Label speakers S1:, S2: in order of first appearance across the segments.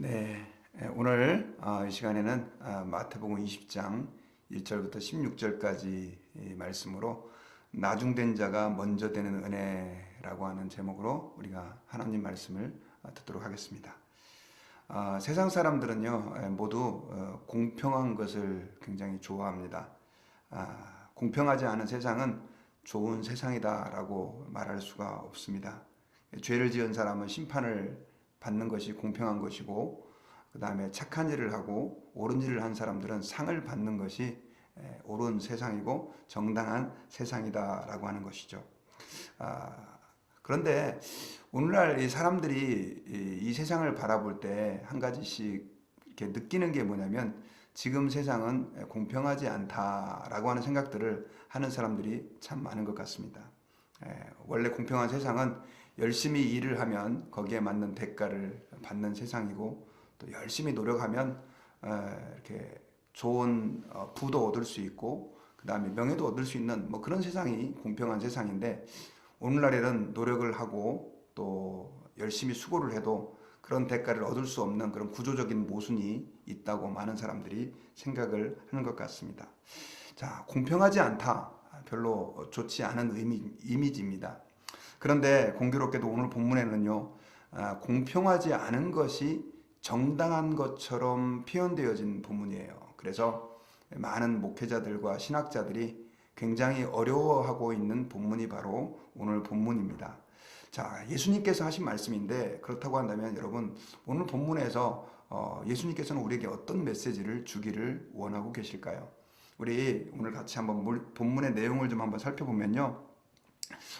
S1: 네, 에, 오늘 어, 이 시간에는 어, 마태복음 20장 1절부터 16절까지 이 말씀으로 나중된 자가 먼저 되는 은혜라고 하는 제목으로 우리가 하나님 말씀을 어, 듣도록 하겠습니다. 아, 세상 사람들은요 에, 모두 어, 공평한 것을 굉장히 좋아합니다. 아, 공평하지 않은 세상은 좋은 세상이다라고 말할 수가 없습니다. 죄를 지은 사람은 심판을 받는 것이 공평한 것이고 그 다음에 착한 일을 하고 옳은 일을 한 사람들은 상을 받는 것이 에, 옳은 세상이고 정당한 세상이다라고 하는 것이죠. 아, 그런데 오늘날 이 사람들이 이, 이 세상을 바라볼 때 한 가지씩 이렇게 느끼는 게 뭐냐면 지금 세상은 공평하지 않다라고 하는 생각들을 하는 사람들이 참 많은 것 같습니다. 에, 원래 공평한 세상은 열심히 일을 하면 거기에 맞는 대가를 받는 세상이고 또 열심히 노력하면 에, 이렇게 좋은 어, 부도 얻을 수 있고 그 다음에 명예도 얻을 수 있는 뭐 그런 세상이 공평한 세상인데 오늘날에는 노력을 하고 또 열심히 수고를 해도 그런 대가를 얻을 수 없는 그런 구조적인 모순이 있다고 많은 사람들이 생각을 하는 것 같습니다. 자, 공평하지 않다. 별로 좋지 않은 의미, 이미지입니다. 그런데 공교롭게도 오늘 본문에는요, 아, 공평하지 않은 것이 정당한 것처럼 표현되어진 본문이에요. 그래서 많은 목회자들과 신학자들이 굉장히 어려워하고 있는 본문이 바로 오늘 본문입니다. 자, 예수님께서 하신 말씀인데 그렇다고 한다면 여러분 오늘 본문에서 어, 예수님께서는 우리에게 어떤 메시지를 주기를 원하고 계실까요? 우리 오늘 같이 한번 물- 본문의 내용을 좀 한번 살펴보면요.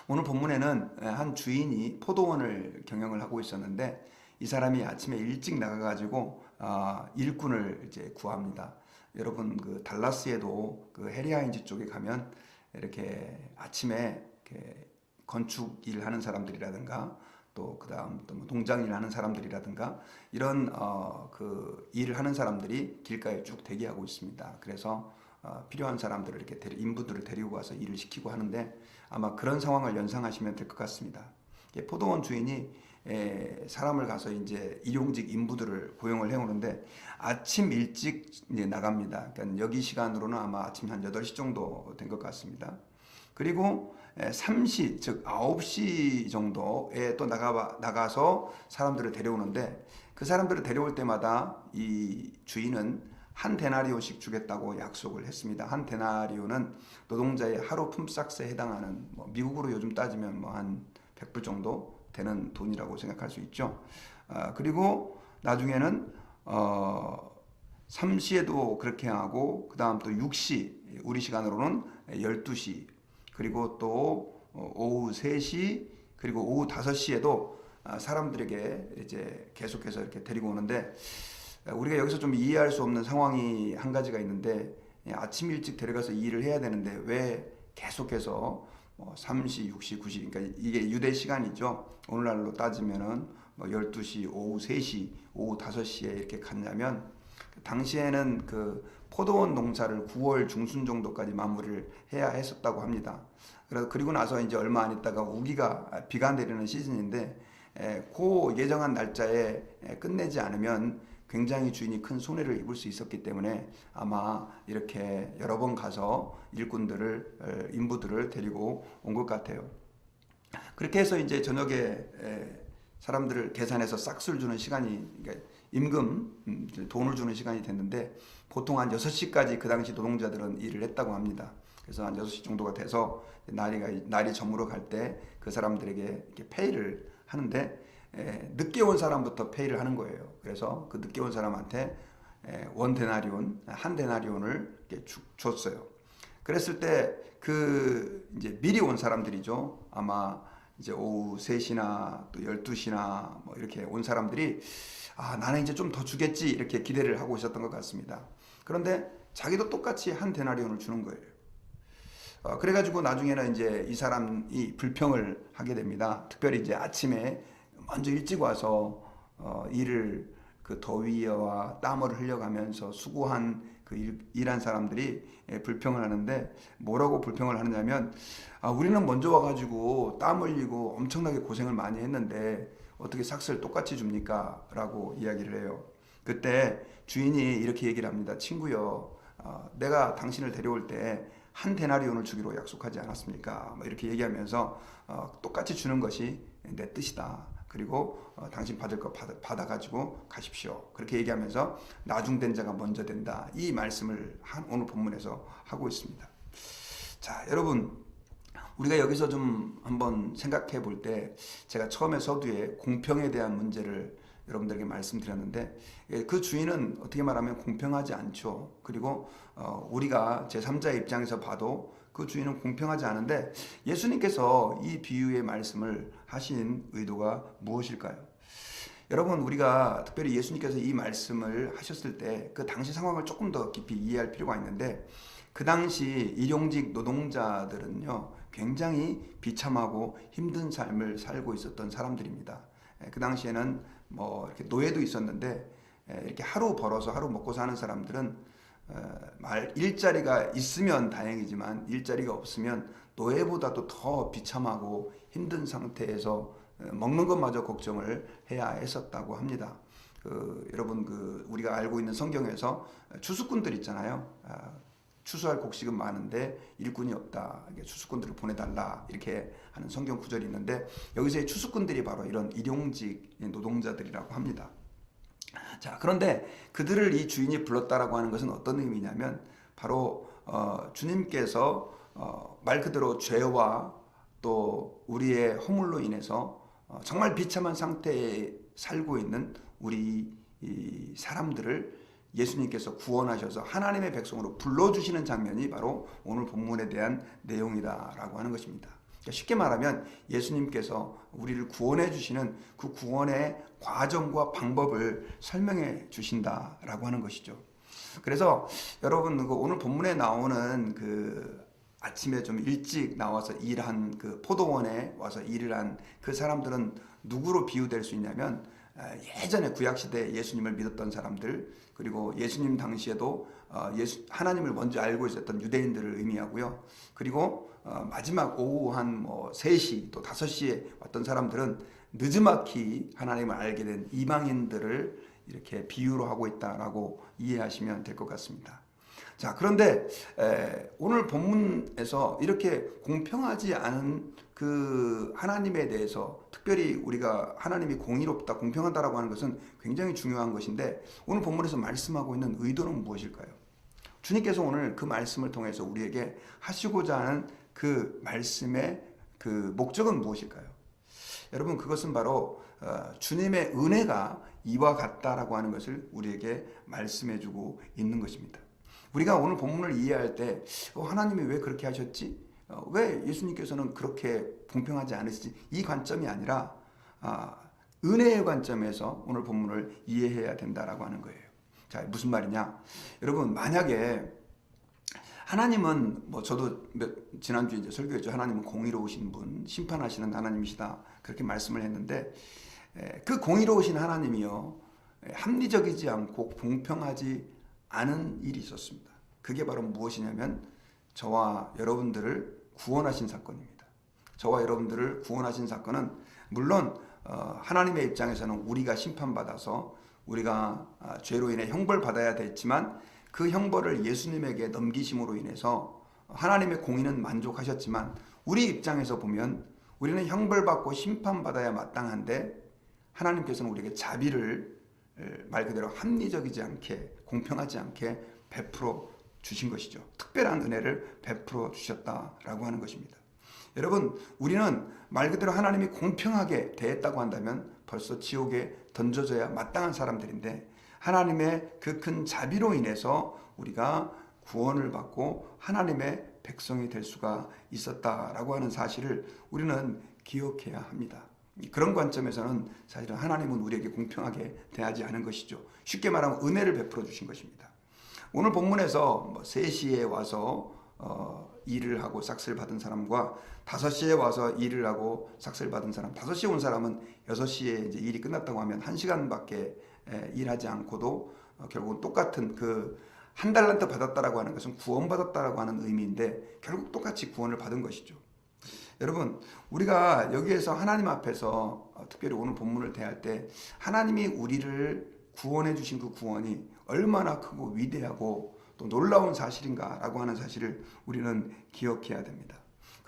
S1: 오늘 본문에는 한 주인이 포도원을 경영을 하고 있었는데 이 사람이 아침에 일찍 나가가지고 아, 일꾼을 이제 구합니다. 여러분 그 달라스에도 그 해리하인즈 쪽에 가면 이렇게 아침에 이렇게 건축 일 하는 사람들이라든가 또 그다음 또뭐 농장 일 하는 사람들이라든가 이런 어, 그 일을 하는 사람들이 길가에 쭉 대기하고 있습니다. 그래서 어, 필요한 사람들을 이렇게 인부들을 데리고 가서 일을 시키고 하는데 아마 그런 상황을 연상하시면 될 것 같습니다. 이게 포도원 주인이 에, 사람을 가서 이제 일용직 인부들을 고용을 해오는데 아침 일찍 나갑니다. 그러니까 여기 시간으로는 아마 아침 한 8시 정도 된 것 같습니다. 그리고 에, 3시 즉 9시 정도에 또 나가 나가서 사람들을 데려오는데 그 사람들을 데려올 때마다 이 주인은 한 데나리온씩 주겠다고 약속을 했습니다. 한 데나리온은 노동자의 하루 품삯에 해당하는 뭐 미국으로 요즘 따지면 뭐 한 100불 정도 되는 돈이라고 생각할 수 있죠. 아, 그리고 나중에는 어 3시에도 그렇게 하고 그 다음 또 6시 우리 시간으로는 12시 그리고 또 어, 오후 3시 그리고 오후 5시에도 아, 사람들에게 이제 계속해서 이렇게 데리고 오는데 우리가 여기서 좀 이해할 수 없는 상황이 한 가지가 있는데 예, 아침 일찍 데려가서 일을 해야 되는데 왜 계속해서 뭐 3시, 6시, 9시 그러니까 이게 유대 시간이죠. 오늘날로 따지면은 뭐 12시, 오후 3시, 오후 5시에 이렇게 갔냐면 당시에는 그 포도원 농사를 9월 중순 정도까지 마무리를 해야 했었다고 합니다. 그래서 그리고 나서 이제 얼마 안 있다가 우기가 비가 내리는 시즌인데 에, 그 예정한 날짜에 에, 끝내지 않으면 굉장히 주인이 큰 손해를 입을 수 있었기 때문에 아마 이렇게 여러 번 가서 일꾼들을 에, 인부들을 데리고 온 것 같아요. 그렇게 해서 이제 저녁에 에, 사람들을 계산해서 싹술 주는 시간이 그러니까 임금 음, 돈을 주는 시간이 됐는데 보통 한 6시까지 그 당시 노동자들은 일을 했다고 합니다. 그래서 한 6시 정도가 돼서 날이가 날이 저물어 갈 때 그 사람들에게 이렇게 페이를 하는데 에, 늦게 온 사람부터 페이를 하는 거예요. 그래서 그 늦게 온 사람한테 에, 원 데나리온 한 데나리온을 줬어요. 그랬을 때 그 이제 미리 온 사람들이죠. 아마 이제 오후 3시나 또 12시나 뭐 이렇게 온 사람들이 아, 나는 이제 좀 더 주겠지 이렇게 기대를 하고 있었던 것 같습니다. 그런데 자기도 똑같이 한 데나리온을 주는 거예요. 어, 그래가지고 나중에는 이제 이 사람이 불평을 하게 됩니다. 특별히 이제 아침에 먼저 일찍 와서 어, 일을 그 더위와 땀을 흘려가면서 수고한 그 일, 일한 사람들이 예, 불평을 하는데 뭐라고 불평을 하느냐면 아, 우리는 먼저 와가지고 땀 흘리고 엄청나게 고생을 많이 했는데 어떻게 삭스를 똑같이 줍니까? 라고 이야기를 해요. 그때 주인이 이렇게 얘기를 합니다. 친구요, 어, 내가 당신을 데려올 때 한 데나리온을 주기로 약속하지 않았습니까? 뭐 이렇게 얘기하면서 어, 똑같이 주는 것이 내 뜻이다. 그리고 어, 당신 받을 거 받아, 받아가지고 가십시오. 그렇게 얘기하면서 나중된 자가 먼저 된다. 이 말씀을 한, 오늘 본문에서 하고 있습니다. 자, 여러분 우리가 여기서 좀 한번 생각해 볼 때 제가 처음에 서두에 공평에 대한 문제를 여러분들에게 말씀드렸는데 예, 그 주인은 어떻게 말하면 공평하지 않죠. 그리고 어, 우리가 제3자의 입장에서 봐도 그 주인은 공평하지 않은데 예수님께서 이 비유의 말씀을 하신 의도가 무엇일까요? 여러분 우리가 특별히 예수님께서 이 말씀을 하셨을 때 그 당시 상황을 조금 더 깊이 이해할 필요가 있는데 그 당시 일용직 노동자들은요 굉장히 비참하고 힘든 삶을 살고 있었던 사람들입니다. 예, 그 당시에는 뭐 이렇게 노예도 있었는데 예, 이렇게 하루 벌어서 하루 먹고 사는 사람들은 어, 말 일자리가 있으면 다행이지만 일자리가 없으면 노예보다도 더 비참하고 힘든 상태에서 어, 먹는 것마저 걱정을 해야 했었다고 합니다. 그 여러분 그 우리가 알고 있는 성경에서 추수꾼들 있잖아요. 아, 추수할 곡식은 많은데 일꾼이 없다. 추수꾼들을 보내달라 이렇게 하는 성경 구절이 있는데 여기서의 추수꾼들이 바로 이런 일용직 노동자들이라고 합니다. 자 그런데 그들을 이 주인이 불렀다라고 하는 것은 어떤 의미냐면 바로 어, 주님께서 어, 말 그대로 죄와 또 우리의 허물로 인해서 어, 정말 비참한 상태에 살고 있는 우리 이 사람들을 예수님께서 구원하셔서 하나님의 백성으로 불러주시는 장면이 바로 오늘 본문에 대한 내용이다라고 하는 것입니다. 그러니까 쉽게 말하면 예수님께서 우리를 구원해 주시는 그 구원의 과정과 방법을 설명해 주신다라고 하는 것이죠. 그래서 여러분 그 오늘 본문에 나오는 그 아침에 좀 일찍 나와서 일한 그 포도원에 와서 일을 한 그 사람들은 누구로 비유될 수 있냐면 아, 예전에 구약 시대 예수님을 믿었던 사람들 그리고 예수님 당시에도 어, 예수 하나님을 먼저 알고 있었던 유대인들을 의미하고요. 그리고 어, 마지막 오후 한 뭐 3시 또 5시에 왔던 사람들은 늦지막히 하나님을 알게 된 이방인들을 이렇게 비유로 하고 있다라고 이해하시면 될 것 같습니다. 자, 그런데 에, 오늘 본문에서 이렇게 공평하지 않은 그 하나님에 대해서 특별히 우리가 하나님이 공의롭다, 공평하다라고 하는 것은 굉장히 중요한 것인데 오늘 본문에서 말씀하고 있는 의도는 무엇일까요? 주님께서 오늘 그 말씀을 통해서 우리에게 하시고자 하는 그 말씀의 그 목적은 무엇일까요? 여러분 그것은 바로 어, 주님의 은혜가 이와 같다라고 하는 것을 우리에게 말씀해주고 있는 것입니다. 우리가 오늘 본문을 이해할 때 어, 하나님이 왜 그렇게 하셨지? 어, 왜 예수님께서는 그렇게 공평하지 않으시지? 이 관점이 아니라 아, 은혜의 관점에서 오늘 본문을 이해해야 된다라고 하는 거예요. 자 무슨 말이냐? 여러분 만약에 하나님은 뭐 저도 지난주에 이제 설교했죠. 하나님은 공의로우신 분, 심판하시는 하나님이시다. 그렇게 말씀을 했는데 그 공의로우신 하나님이요. 합리적이지 않고 공평하지 않은 일이 있었습니다. 그게 바로 무엇이냐면 저와 여러분들을 구원하신 사건입니다. 저와 여러분들을 구원하신 사건은 물론 어, 하나님의 입장에서는 우리가 심판받아서 우리가 아, 죄로 인해 형벌 받아야 됐지만 그 형벌을 예수님에게 넘기심으로 인해서 하나님의 공의는 만족하셨지만 우리 입장에서 보면 우리는 형벌받고 심판받아야 마땅한데 하나님께서는 우리에게 자비를 말 그대로 합리적이지 않게 공평하지 않게 베풀어 주신 것이죠. 특별한 은혜를 베풀어 주셨다라고 하는 것입니다. 여러분, 우리는 말 그대로 하나님이 공평하게 대했다고 한다면 벌써 지옥에 던져져야 마땅한 사람들인데 하나님의 그 큰 자비로 인해서 우리가 구원을 받고 하나님의 백성이 될 수가 있었다라고 하는 사실을 우리는 기억해야 합니다. 그런 관점에서는 사실은 하나님은 우리에게 공평하게 대하지 않은 것이죠. 쉽게 말하면 은혜를 베풀어 주신 것입니다. 오늘 본문에서 뭐 3시에 와서 어, 일을 하고 삭스를 받은 사람과 5시에 와서 일을 하고 삭스를 받은 사람, 5시에 온 사람은 6시에 이제 일이 끝났다고 하면 1시간밖에 일하지 않고도 어, 결국은 똑같은 그 한 달란트 받았다라고 하는 것은 구원받았다라고 하는 의미인데 결국 똑같이 구원을 받은 것이죠. 여러분, 우리가 여기에서 하나님 앞에서 어, 특별히 오늘 본문을 대할 때 하나님이 우리를 구원해 주신 그 구원이 얼마나 크고 위대하고 또 놀라운 사실인가라고 하는 사실을 우리는 기억해야 됩니다.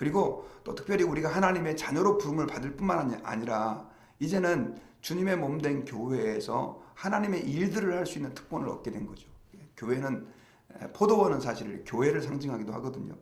S1: 그리고 또 특별히 우리가 하나님의 자녀로 부름을 받을 뿐만 아니- 아니라 이제는 주님의 몸 된 교회에서 하나님의 일들을 할 수 있는 특권을 얻게 된 거죠. 교회는 에, 포도원은 사실 교회를 상징하기도 하거든요.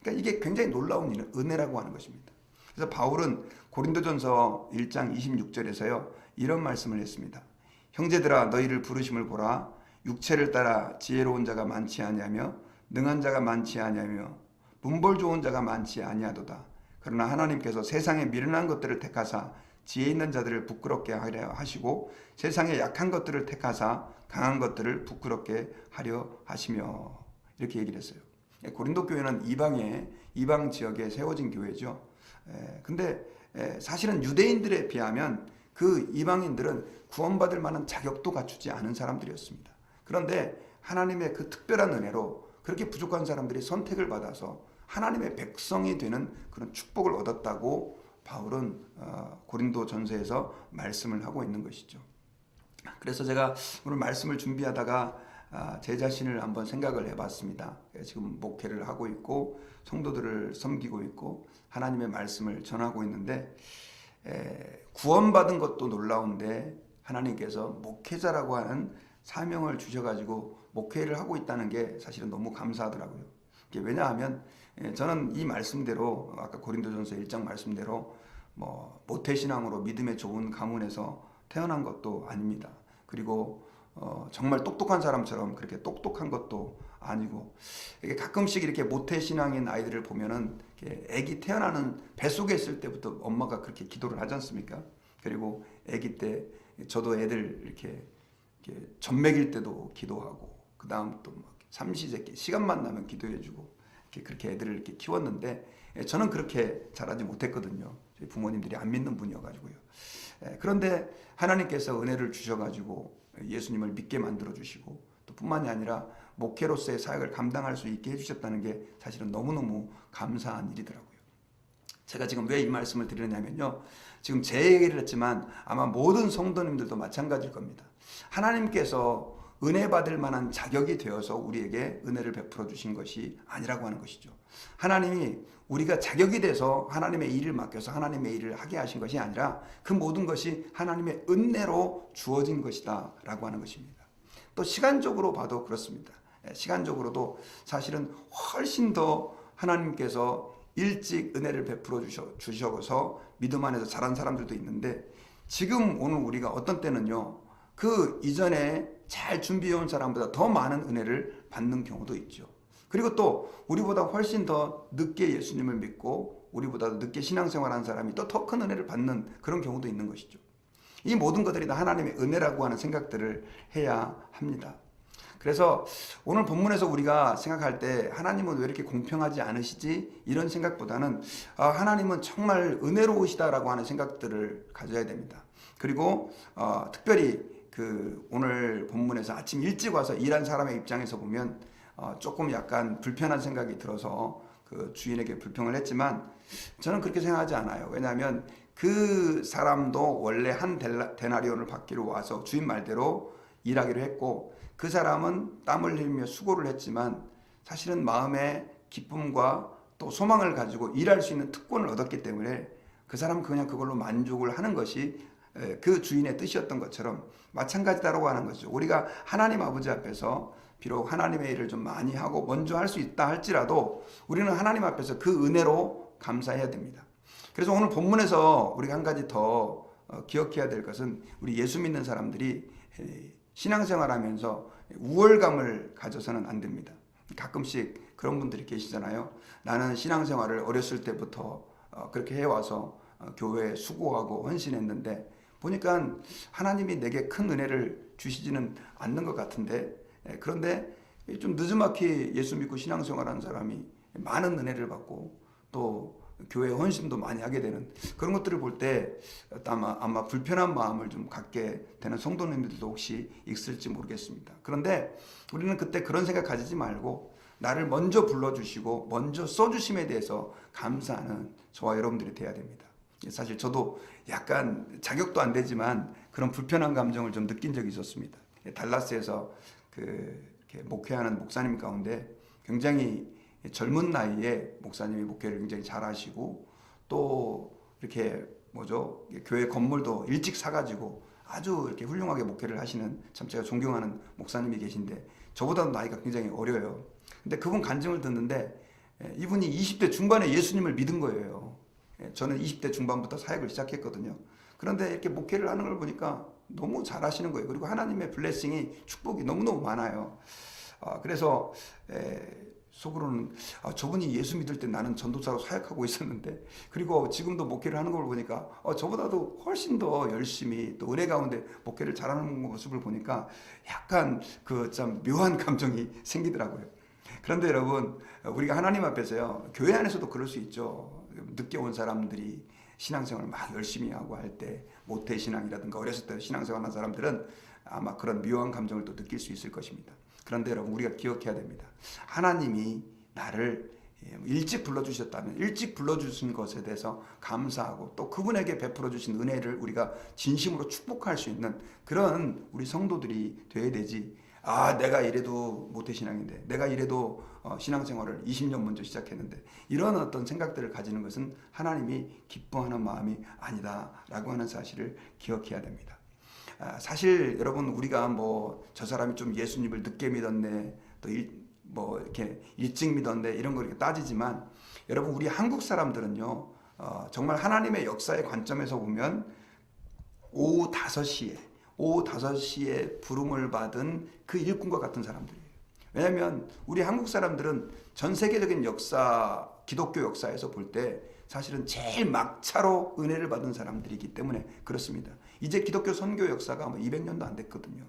S1: 그러니까 이게 굉장히 놀라운 일, 은혜라고 하는 것입니다. 그래서 바울은 고린도전서 1장 26절에서요 이런 말씀을 했습니다. 형제들아 너희를 부르심을 보라 육체를 따라 지혜로운 자가 많지 아니하며 능한 자가 많지 아니하며 문벌 좋은 자가 많지 아니하도다. 그러나 하나님께서 세상에 미련한 것들을 택하사 지혜 있는 자들을 부끄럽게 하려 하시고 세상에 약한 것들을 택하사 강한 것들을 부끄럽게 하려 하시며 이렇게 얘기를 했어요. 예, 고린도 교회는 이방에 이방 지역에 세워진 교회죠. 에, 근데 에, 사실은 유대인들에 비하면 그 이방인들은 구원받을 만한 자격도 갖추지 않은 사람들이었습니다. 그런데 하나님의 그 특별한 은혜로 그렇게 부족한 사람들이 선택을 받아서 하나님의 백성이 되는 그런 축복을 얻었다고 바울은 어, 고린도 전서에서 말씀을 하고 있는 것이죠. 그래서 제가 오늘 말씀을 준비하다가 아, 제 자신을 한번 생각을 해봤습니다. 예, 지금 목회를 하고 있고 성도들을 섬기고 있고 하나님의 말씀을 전하고 있는데 에, 구원받은 것도 놀라운데 하나님께서 목회자라고 하는 사명을 주셔가지고 목회를 하고 있다는 게 사실은 너무 감사하더라고요. 이게 왜냐하면 예, 저는 이 말씀대로 아까 고린도전서 1장 말씀대로 뭐 모태 신앙으로 믿음의 좋은 가문에서 태어난 것도 아닙니다. 그리고 어, 정말 똑똑한 사람처럼 그렇게 똑똑한 것도 아니고 이게 가끔씩 이렇게 모태 신앙인 아이들을 보면은 아기 태어나는 뱃속에 있을 때부터 엄마가 그렇게 기도를 하지 않습니까? 그리고 아기 때 저도 애들 이렇게, 이렇게 젖 먹일 때도 기도하고 그 다음 또막 삼시세끼 시간만 나면 기도해주고 이렇게 그렇게 애들을 이렇게 키웠는데 예, 저는 그렇게 잘하지 못했거든요. 저희 부모님들이 안 믿는 분이어가지고요. 예, 그런데 하나님께서 은혜를 주셔가지고 예수님을 믿게 만들어 주시고 또 뿐만이 아니라 목회로서의 사역을 감당할 수 있게 해주셨다는 게 사실은 너무너무 감사한 일이더라고요. 제가 지금 왜 이 말씀을 드리느냐면요. 지금 제 얘기를 했지만 아마 모든 성도님들도 마찬가지일 겁니다. 하나님께서 은혜 받을 만한 자격이 되어서 우리에게 은혜를 베풀어 주신 것이 아니라고 하는 것이죠. 하나님이 우리가 자격이 돼서 하나님의 일을 맡겨서 하나님의 일을 하게 하신 것이 아니라 그 모든 것이 하나님의 은혜로 주어진 것이다 라고 하는 것입니다. 또 시간적으로 봐도 그렇습니다. 예, 시간적으로도 사실은 훨씬 더 하나님께서 일찍 은혜를 베풀어 주셔, 주셔서 믿음 안에서 자란 사람들도 있는데 지금 오늘 우리가 어떤 때는요 그 이전에 잘 준비해 온 사람보다 더 많은 은혜를 받는 경우도 있죠. 그리고 또 우리보다 훨씬 더 늦게 예수님을 믿고 우리보다 늦게 신앙생활한 사람이 또 더 큰 은혜를 받는 그런 경우도 있는 것이죠. 이 모든 것들이 다 하나님의 은혜라고 하는 생각들을 해야 합니다. 그래서 오늘 본문에서 우리가 생각할 때 하나님은 왜 이렇게 공평하지 않으시지? 이런 생각보다는 아, 하나님은 정말 은혜로우시다라고 하는 생각들을 가져야 됩니다. 그리고 어, 특별히 그 오늘 본문에서 아침 일찍 와서 일한 사람의 입장에서 보면 어, 조금 약간 불편한 생각이 들어서 그 주인에게 불평을 했지만 저는 그렇게 생각하지 않아요. 왜냐하면 그 사람도 원래 한 데나리온을 받기로 와서 주인 말대로 일하기로 했고 그 사람은 땀을 흘리며 수고를 했지만 사실은 마음의 기쁨과 또 소망을 가지고 일할 수 있는 특권을 얻었기 때문에 그 사람은 그냥 그걸로 만족을 하는 것이 에, 그 주인의 뜻이었던 것처럼 마찬가지다라고 하는 거죠. 우리가 하나님 아버지 앞에서 비록 하나님의 일을 좀 많이 하고 먼저 할 수 있다 할지라도 우리는 하나님 앞에서 그 은혜로 감사해야 됩니다. 그래서 오늘 본문에서 우리가 한 가지 더 어, 기억해야 될 것은 우리 예수 믿는 사람들이 에, 신앙생활 하면서 우월감을 가져서는 안 됩니다. 가끔씩 그런 분들이 계시잖아요. 나는 신앙생활을 어렸을 때부터 어, 그렇게 해와서 어, 교회에 수고하고 헌신했는데 보니까 하나님이 내게 큰 은혜를 주시지는 않는 것 같은데 에, 그런데 좀 늦지막히 예수 믿고 신앙생활하는 사람이 많은 은혜를 받고 또 교회 헌신도 많이 하게 되는 그런 것들을 볼 때 아마, 아마 불편한 마음을 좀 갖게 되는 성도님들도 혹시 있을지 모르겠습니다. 그런데 우리는 그때 그런 생각 가지지 말고 나를 먼저 불러주시고 먼저 써주심에 대해서 감사하는 저와 여러분들이 돼야 됩니다. 사실 저도 약간 자격도 안 되지만 그런 불편한 감정을 좀 느낀 적이 있었습니다. 달라스에서 그 목회하는 목사님 가운데 굉장히 젊은 나이에 목사님이 목회를 굉장히 잘 하시고 또 이렇게 뭐죠 교회 건물도 일찍 사가지고 아주 이렇게 훌륭하게 목회를 하시는 참 제가 존경하는 목사님이 계신데 저보다도 나이가 굉장히 어려요. 근데 그분 간증을 듣는데 예, 이분이 20대 중반에 예수님을 믿은 거예요. 예, 저는 20대 중반부터 사역을 시작했거든요. 그런데 이렇게 목회를 하는 걸 보니까 너무 잘하시는 거예요. 그리고 하나님의 블레싱이 축복이 너무너무 많아요. 아, 그래서 에, 속으로는 아, 저분이 예수 믿을 때 나는 전도사로 사역하고 있었는데 그리고 지금도 목회를 하는 걸 보니까 어, 저보다도 훨씬 더 열심히 또 은혜 가운데 목회를 잘하는 모습을 보니까 약간 그 참 묘한 감정이 생기더라고요. 그런데 여러분 우리가 하나님 앞에서요 교회 안에서도 그럴 수 있죠. 늦게 온 사람들이 신앙생활을 막 열심히 하고 할 때 모태 신앙이라든가 어렸을 때 신앙생활 한 사람들은 아마 그런 묘한 감정을 또 느낄 수 있을 것입니다. 그런데 여러분 우리가 기억해야 됩니다. 하나님이 나를 예, 일찍 불러주셨다면 일찍 불러주신 것에 대해서 감사하고 또 그분에게 베풀어 주신 은혜를 우리가 진심으로 축복할 수 있는 그런 우리 성도들이 되어야 되지 아 내가 이래도 모태신앙인데 내가 이래도 어, 신앙생활을 20년 먼저 시작했는데 이런 어떤 생각들을 가지는 것은 하나님이 기뻐하는 마음이 아니다라고 하는 사실을 기억해야 됩니다. 아, 사실 여러분 우리가 뭐 저 사람이 좀 예수님을 늦게 믿었네 또뭐 이렇게 일찍 믿었네 이런 거 이렇게 따지지만 여러분 우리 한국 사람들은요 어, 정말 하나님의 역사의 관점에서 보면 오후 5시에 오후 5시에 부름을 받은 그 일꾼과 같은 사람들이에요. 왜냐하면 우리 한국 사람들은 전 세계적인 역사, 기독교 역사에서 볼 때 사실은 제일 막차로 은혜를 받은 사람들이기 때문에 그렇습니다. 이제 기독교 선교 역사가 뭐 200년도 안 됐거든요.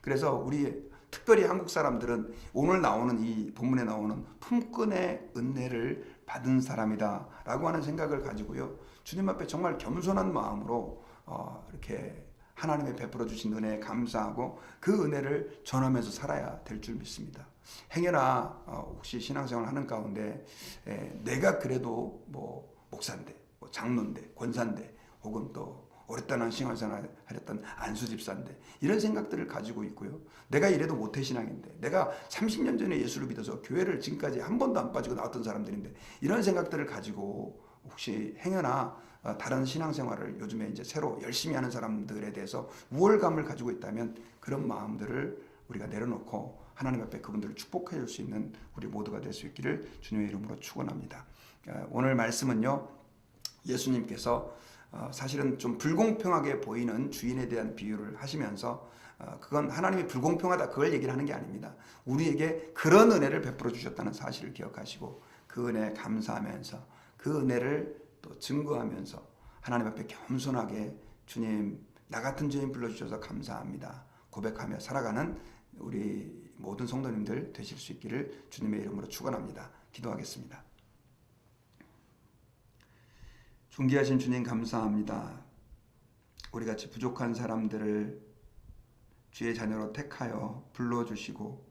S1: 그래서 우리 특별히 한국 사람들은 오늘 나오는 이 본문에 나오는 품꾼의 은혜를 받은 사람이다 라고 하는 생각을 가지고요. 주님 앞에 정말 겸손한 마음으로 어, 이렇게 하나님의 베풀어 주신 은혜에 감사하고 그 은혜를 전하면서 살아야 될 줄 믿습니다. 행여나 어, 혹시 신앙생활 하는 가운데 에, 내가 그래도 뭐 목사인데, 뭐 장로인데, 권사인데, 혹은 또 오랫동안 신앙생활 하렸던 안수 집사인데 이런 생각들을 가지고 있고요. 내가 이래도 모태 신앙인데 내가 30년 전에 예수를 믿어서 교회를 지금까지 한 번도 안 빠지고 나왔던 사람들인데 이런 생각들을 가지고 혹시 행여나 어, 다른 신앙생활을 요즘에 이제 새로 열심히 하는 사람들에 대해서 우월감을 가지고 있다면 그런 마음들을 우리가 내려놓고 하나님 앞에 그분들을 축복해 줄 수 있는 우리 모두가 될 수 있기를 주님의 이름으로 축원합니다. 어, 오늘 말씀은요. 예수님께서 어, 사실은 좀 불공평하게 보이는 주인에 대한 비유를 하시면서 그건 하나님이 불공평하다 그걸 얘기를 하는 게 아닙니다. 우리에게 그런 은혜를 베풀어 주셨다는 사실을 기억하시고 그 은혜에 감사하면서 그 은혜를 또 증거하면서 하나님 앞에 겸손하게 주님 나 같은 죄인 불러주셔서 감사합니다. 고백하며 살아가는 우리 모든 성도님들 되실 수 있기를 주님의 이름으로 축원합니다. 기도하겠습니다. 존귀하신 주님 감사합니다. 우리 같이 부족한 사람들을 주의 자녀로 택하여 불러주시고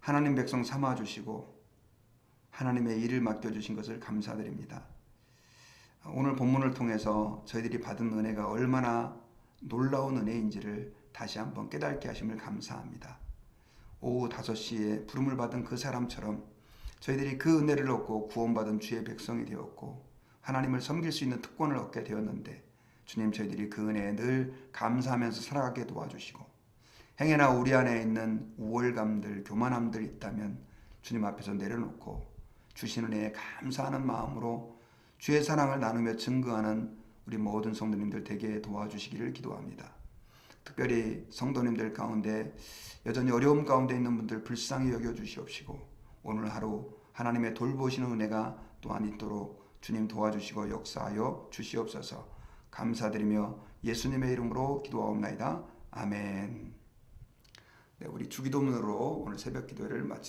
S1: 하나님 백성 삼아주시고 하나님의 일을 맡겨주신 것을 감사드립니다. 오늘 본문을 통해서 저희들이 받은 은혜가 얼마나 놀라운 은혜인지를 다시 한번 깨닫게 하심을 감사합니다. 오후 5시에 부름을 받은 그 사람처럼 저희들이 그 은혜를 얻고 구원받은 주의 백성이 되었고 하나님을 섬길 수 있는 특권을 얻게 되었는데 주님 저희들이 그 은혜에 늘 감사하면서 살아가게 도와주시고 행여나 우리 안에 있는 우월감들 교만함들 있다면 주님 앞에서 내려놓고 주시는 은혜에 감사하는 마음으로 주의 사랑을 나누며 증거하는 우리 모든 성도님들 되게 도와주시기를 기도합니다. 특별히 성도님들 가운데 여전히 어려움 가운데 있는 분들 불쌍히 여겨 주시옵시고 오늘 하루 하나님의 돌보시는 은혜가 또한 있도록 주님 도와주시고 역사하여 주시옵소서 감사드리며 예수님의 이름으로 기도하옵나이다. 아멘. 네, 우리 주기도문으로 오늘 새벽 기도를 마치